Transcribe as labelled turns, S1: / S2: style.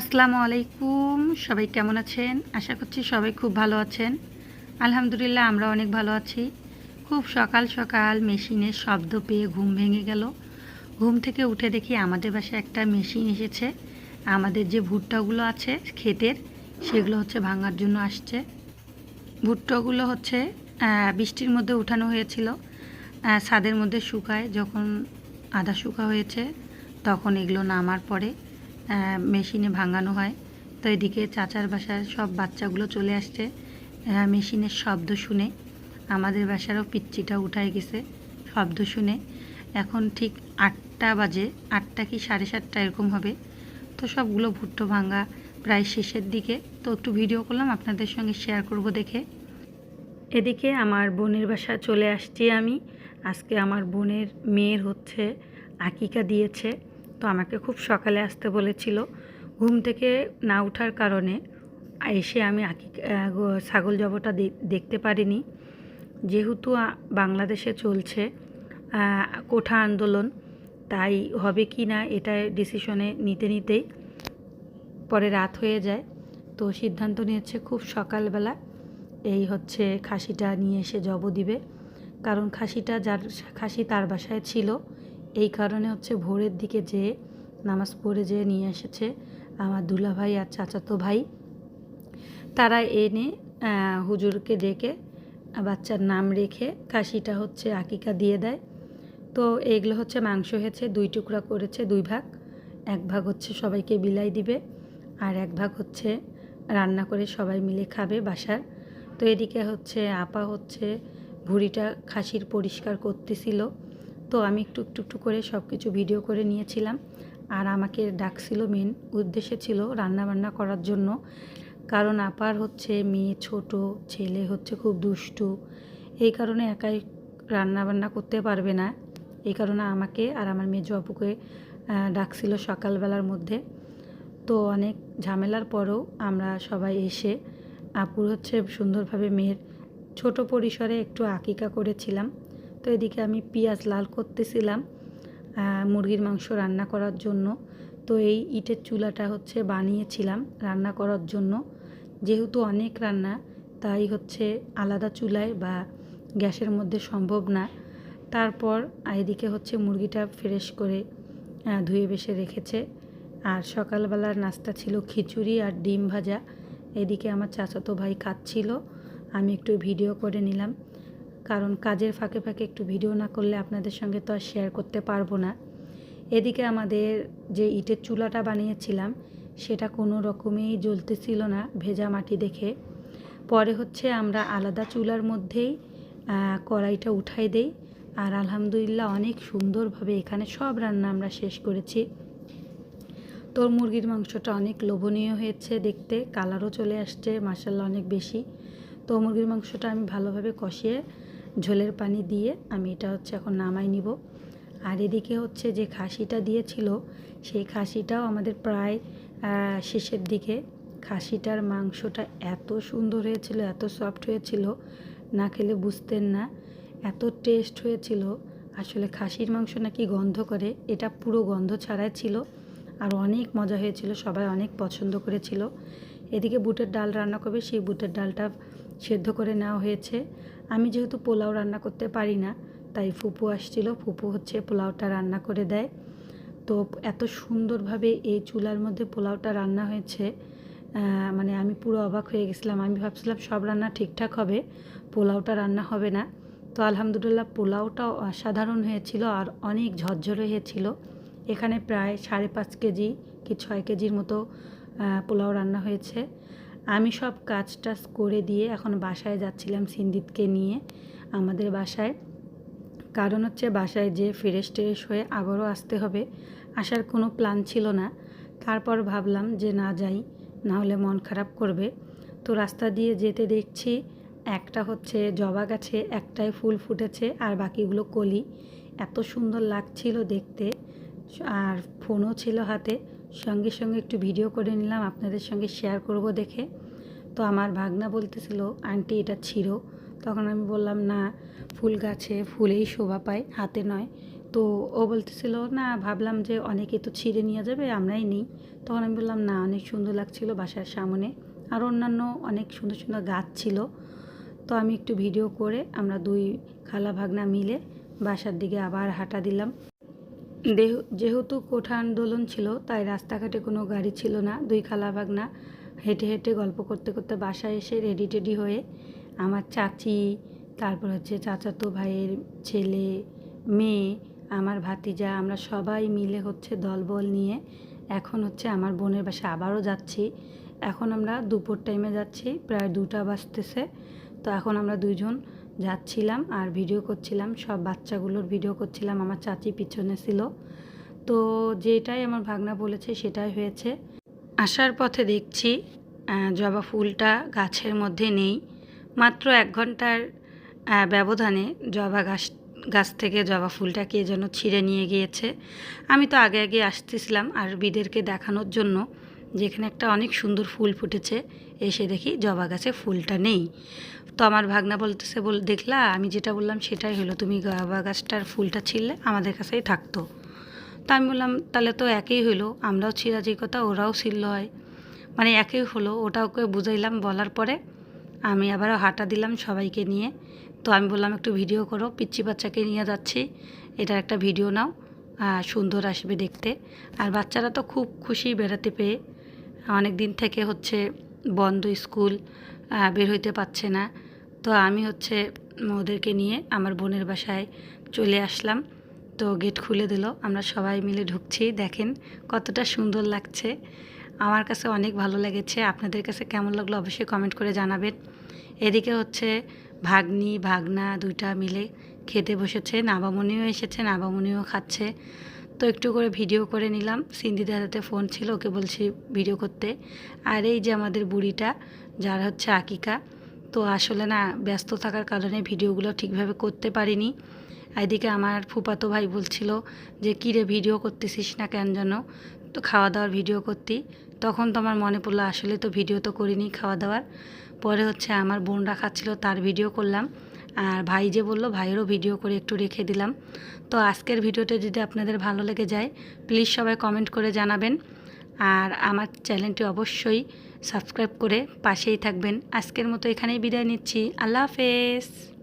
S1: আসসালামু আলাইকুম। সবাই কেমন আছেন? আশা করছি সবাই খুব ভালো আছেন। আলহামদুলিল্লাহ, আমরা অনেক ভালো আছি। খুব সকাল সকাল মেশিনের শব্দ পেয়ে ঘুম ভেঙে গেল। ঘুম থেকে উঠে দেখি আমাদের বাসায় একটা মেশিন এসেছে। আমাদের যে ভুট্টাগুলো আছে ক্ষেতের, সেগুলো হচ্ছে ভাঙার জন্য আসছে। ভুট্টাগুলো হচ্ছে বৃষ্টির মধ্যে উঠানো হয়েছিল। ছাদের মধ্যে শুকায়, যখন আধা শুকা হয়েছে, তখন এগুলো নামার পরে মেশিনে ভাঙানো হয়। তো এদিকে চাচার বাসার সব বাচ্চাগুলো চলে আসছে। মেশিনের শব্দ শুনে আমাদের বাসারও পিচ্চিটা উঠায় গেছে শব্দ শুনে। এখন ঠিক আটটা বাজে, আটটা কি সাড়ে সাতটা এরকম হবে। তো সবগুলো ভুট্টো ভাঙা প্রায় শেষের দিকে। তো একটু ভিডিও করলাম, আপনাদের সঙ্গে শেয়ার করব দেখে। এদিকে আমার বোনের বাসা চলে আসছি আমি। আজকে আমার বোনের মেয়ের হচ্ছে, আকিকা দিয়েছে। তো আমাকে খুব সকালে আসতে বলেছিল। ঘুম থেকে না ওঠার কারণে এসে আমি গো- ছাগল জবটা দেখতে পারিনি। যেহেতু বাংলাদেশে চলছে কোঠা আন্দোলন, তাই হবে কি না এটা ডিসিশনে নিতে নিতেই পরে রাত হয়ে যায়। তো সিদ্ধান্ত নিয়েছে খুব সকালবেলা এই হচ্ছে খাসিটা নিয়ে এসে জব দিবে। কারণ খাসিটা যার, খাসি তার বাসায় ছিল। এই কারণে হচ্ছে ভোরের দিকে যেয়ে নামাজ পড়ে যেয়ে নিয়ে এসেছে আমার দুলাভাই আর চাচাতো ভাই। তারা এনে হুজুরকে ডেকে, বাচ্চার নাম রেখে খাসিটা হচ্ছে আকিকা দিয়ে দেয়। তো এইগুলো হচ্ছে মাংস হয়েছে, দুই টুকরা করেছে, দুই ভাগ। এক ভাগ হচ্ছে সবাইকে বিলাই দিবে আর এক ভাগ হচ্ছে রান্না করে সবাই মিলে খাবে বাসার। তো এদিকে হচ্ছে আপা হচ্ছে ভুঁড়িটা খাসির পরিষ্কার করতেছিল। তো আমি একটু একটু একটু করে সব কিছু ভিডিও করে নিয়েছিলাম। আর আমাকে ডাকছিল মেন উদ্দেশ্য ছিল রান্না বান্না করার জন্য। কারণ আপার হচ্ছে মেয়ে ছোট ছেলে হচ্ছে খুব দুষ্টু। এই কারণে একাই রান্না বান্না করতে পারবে না। এই কারণে আমাকে আর আমার জপুকে আহ, ডাকছিল সকালবেলার মধ্যে। তো অনেক ঝামেলার পরেও আমরা সবাই এসে আপুর হচ্ছে সুন্দরভাবে মেয়ের ছোট পরিসরে একটু আকিকা করেছিলাম। তো এদিকে আমি পেঁয়াজ লাল করতেছিলাম মুরগির মাংস রান্না করার জন্য। তো এই ইটের চুলাটা হচ্ছে বানিয়েছিলাম রান্না করার জন্য। যেহেতু অনেক রান্না, তাই হচ্ছে আলাদা চুলায় বা গ্যাসের মধ্যে সম্ভব না। তারপর এদিকে হচ্ছে মুরগিটা ফ্রেশ করে ধুয়ে বেসে রেখেছে। আর সকালবেলার নাস্তা ছিল খিচুড়ি আর ডিম ভাজা। এদিকে আমার চাচাতো ভাই খাচ্ছিল, আমি একটু ভিডিও করে নিলাম। কারণ কাজের ফাঁকে ফাঁকে একটু ভিডিও না করলে আপনাদের সঙ্গে তো আর শেয়ার করতে পারব না। এদিকে আমাদের যে ইটের চুলাটা বানিয়েছিলাম, সেটা কোনো রকমেই জ্বলতেছিল না ভেজা মাটি দেখে। পরে হচ্ছে আমরা আলাদা চুলার মধ্যেই কড়াইটা উঠাই দেই। আর আলহামদুলিল্লাহ অনেক সুন্দরভাবে এখানে সব রান্না আমরা শেষ করেছি। তোর মুরগির মাংসটা অনেক লোভনীয় হয়েছে দেখতে কালারও চলে আসছে মাসাল্লাহ অনেক বেশি। তো মুরগির মাংসটা আমি ভালোভাবে কষিয়ে ঝোলের পানি দিয়ে আমি এটা হচ্ছে এখন নামাই নিব। আর এদিকে হচ্ছে যে খাসিটা দিয়েছিল, সেই খাসিটাও আমাদের প্রায় শেষের দিকে। খাসিটার মাংসটা এত সুন্দর হয়েছিল, এত সফট হয়েছিল, না খেলে বুঝতেন না। এত টেস্ট হয়েছিল। আসলে খাসির মাংস নাকি গন্ধ করে, এটা পুরো গন্ধ ছাড়াই ছিল। আর অনেক মজা হয়েছিল, সবাই অনেক পছন্দ করেছিল। এদিকে বুটের ডাল রান্না করবে, সেই বুটের ডালটা সেদ্ধ করে নেওয়া হয়েছে। আমি যেহেতু পোলাও রান্না করতে পারি না, তাই ফুপু আসছিল। ফুপু হচ্ছে পোলাওটা রান্না করে দেয়। তো এত সুন্দরভাবে এই চুলার মধ্যে পোলাওটা রান্না হয়েছে মানে আমি পুরো অবাক হয়ে গেছিলাম। আমি ভাবছিলাম সব রান্না ঠিকঠাক হবে, পোলাওটা রান্না হবে না। তো আলহামদুলিল্লাহ পোলাওটাও অসাধারণ হয়েছিল আর অনেক ঝরঝরে হয়েছিল। এখানে প্রায় সাড়ে পাঁচ কেজি কি ছয় কেজির মতো পোলাও রান্না হয়েছে। আমি সব কাজ টাজ করে দিয়ে এখন বাসায় যাচ্ছিলাম সিন্দিতকে নিয়ে, আমাদের বাসায়। কারণ হচ্ছে বাসায় যে ফ্রেশ ট্রেশ হয়ে আবারও আসতে হবে, আসার কোনো প্ল্যান ছিল না। তারপর ভাবলাম যে না যাই, না হলে মন খারাপ করবে। তো রাস্তা দিয়ে যেতে দেখছি একটা হচ্ছে জবা গাছে, একটাই ফুল ফুটেছে আর বাকিগুলো কলি। এত সুন্দর লাগছিল দেখতে, আর ফোনও ছিল হাতে। সঙ্গে সঙ্গে একটু ভিডিও করে নিলাম, আপনাদের সঙ্গে শেয়ার করব দেখে। তো আমার ভাগনা বলতেছিল, আন্টি, এটা ছিঁড়ো। তখন আমি বললাম, না, ফুল গাছে ফুলেই শোভা পায়, হাতে নয়। তো তো ও বলতেছিল, না, ভাবলাম যে অনেকে তো ছিঁড়ে নিয়ে যাবে, আমরাই নিই। তখন আমি বললাম, না, অনেক সুন্দর লাগছিল বাসার সামনে। আর অন্যান্য অনেক সুন্দর সুন্দর গাছ ছিল। তো আমি একটু ভিডিও করে আমরা দুই খালা ভাগনা মিলে বাসার দিকে আবার হাঁটা দিলাম। দেহ- যেহেতু কোঠা আন্দোলন ছিল, তাই রাস্তাঘাটে কোনো গাড়ি ছিল না, দুই খালা ভাগনা হেঁটে হেঁটে গল্প করতে করতে বাসায় এসে রেডি টেডি হয়ে আমার চাচি, তারপর হচ্ছে চাচাতো ভাইয়ের ছেলে, মেয়ে, আমার ভাতিজা, আমরা সবাই মিলে হচ্ছে দলবল নিয়ে এখন হচ্ছে আমার বোনের বাসায় আবারও যাচ্ছি। এখন আমরা দুপুর টাইমে যাচ্ছি, প্রায় দুটা বাজতেছে। তো এখন আমরা দুইজন যাচ্ছিলাম আর ভিডিও করছিলাম, সব বাচ্চাগুলোর ভিডিও করছিলাম, আমার চাচি পিছনে ছিল। তো যেটাই আমার ভাগনা বলেছে সেটাই হয়েছে। আসার পথে দেখছি জবা ফুলটা গাছের মধ্যে নেই। মাত্র এক ঘণ্টার ব্যবধানে জবা গাছ গাছ থেকে জবা ফুলটা কে যেন ছিঁড়ে নিয়ে গিয়েছে। আমি তো আগে আগে আসতেছিলাম আর বিদেরকে দেখানোর জন্য, যেখানে একটা অনেক সুন্দর ফুল ফুটেছে। এসে দেখি জবা গাছে ফুলটা নেই। তো আমার ভাগনা বলতেছে, বল, দেখলা, আমি যেটা বললাম সেটাই হলো। তুমি জবা গাছটার ফুলটা ছিঁড়লে আমাদের কাছেই থাকতো। তা আমি বললাম, তাহলে তো একই হলো আমরাও ছিঁড়াছি কথা, ওরাও ছিঁড়ল হয়। মানে একই হলো ওটা ওকে বুঝাইলাম, বলার পরে আমি আবারও হাঁটা দিলাম সবাইকে নিয়ে। তো আমি বললাম, একটু ভিডিও করো পিচ্ছি বাচ্চাকে নিয়ে যাচ্ছি এটার একটা ভিডিও নাও সুন্দর আসবে দেখতে। আর বাচ্চারা তো খুব খুশি বেড়াতে পেয়ে অনেক দিন থেকে হচ্ছে বন্ধ স্কুল বের হইতে পারছে না। তো আমি হচ্ছে ওদেরকে নিয়ে আমার বোনের বাসায় চলে আসলাম। তো গেট খুলে দিল, আমরা সবাই মিলে ঢুকছি। দেখেন কতটা সুন্দর লাগছে। আমার কাছে অনেক ভালো লেগেছে। আপনাদের কাছে কেমন লাগল অবশ্যই কমেন্ট করে জানাবেন। এদিকে হচ্ছে ভাগ্নি, ভাগনা দুইটা মিলে খেতে বসেছে। নাবামণিও এসেছে নাবামণিও খাচ্ছে। তো একটু করে ভিডিও করে নিলাম। সিন্ধিদের হাতে ফোন ছিল, ওকে বলছি ভিডিও করতে। আর এই যে আমাদের বুড়িটা, যার হচ্ছে আকিকা, তো আসলে না ব্যস্ত থাকার কারণে ভিডিওগুলো ঠিকভাবে করতে পারিনি। এদিকে আমার ফুপাতো ভাই বলছিল যে কিরে ভিডিও করতেছিস না কেন যেন? তো খাওয়া দাওয়ার ভিডিও করতি। তখন তো আমার মনে পড়ল, আসলে তো ভিডিও তো করিনি খাওয়া দাওয়ার পরে হচ্ছে আমার বোনরা খাচ্ছিল, তার ভিডিও করলাম। আর ভাই যে বলল, ভাইয়েরও ভিডিও করে একটু রেখে দিলাম। তো আজকের ভিডিওটা যদি আপনাদের ভালো লেগে যায় প্লিজ সবাই কমেন্ট করে জানাবেন। আর আমার চ্যানেলটি অবশ্যই সাবস্ক্রাইব করে পাশেই থাকবেন। আজকের মতো এখানেই বিদায় নিচ্ছি। আল্লাহ হাফেজ।